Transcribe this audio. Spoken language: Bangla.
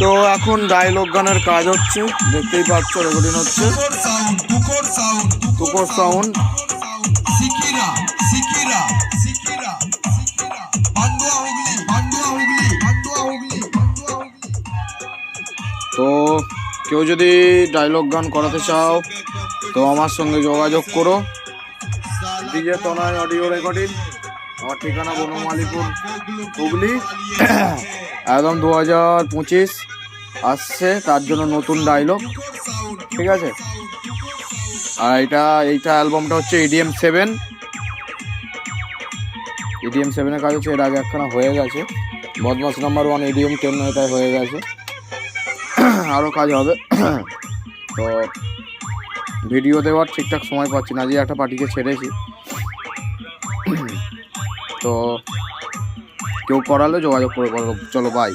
তো এখন ডায়লগ গানের কাজ হচ্ছে দেখতেই পাচ্ছ রেকর্ডিং হচ্ছে। সাউন্ড তো কেউ যদি ডায়লগ গান করাতে চাও তো আমার সঙ্গে যোগাযোগ করো। ডিজে তনয় অডিও রেকর্ডিং আমার ঠিকানা বনমালীপুর, হুগলি। একদম দু হাজার পঁচিশ আসছে, তার জন্য নতুন ডায়লগ ঠিক আছে? আর এটা, এইটা অ্যালবামটা হচ্ছে এডিএম সেভেন এডিএম সেভেনের কাজ হচ্ছে, এর আগে একখানা হয়ে গেছে। বদমাস নাম্বার ওয়ান এডিএম টেন এটাই হয়ে গেছে। আরও কাজ হবে। তো ভিডিও দেওয়ার ঠিকঠাক সময় পাচ্ছি না। যে একটা পার্টিকে ছেড়েছি। তো কেউ করালে যোগাযোগ করে করো চলো বাই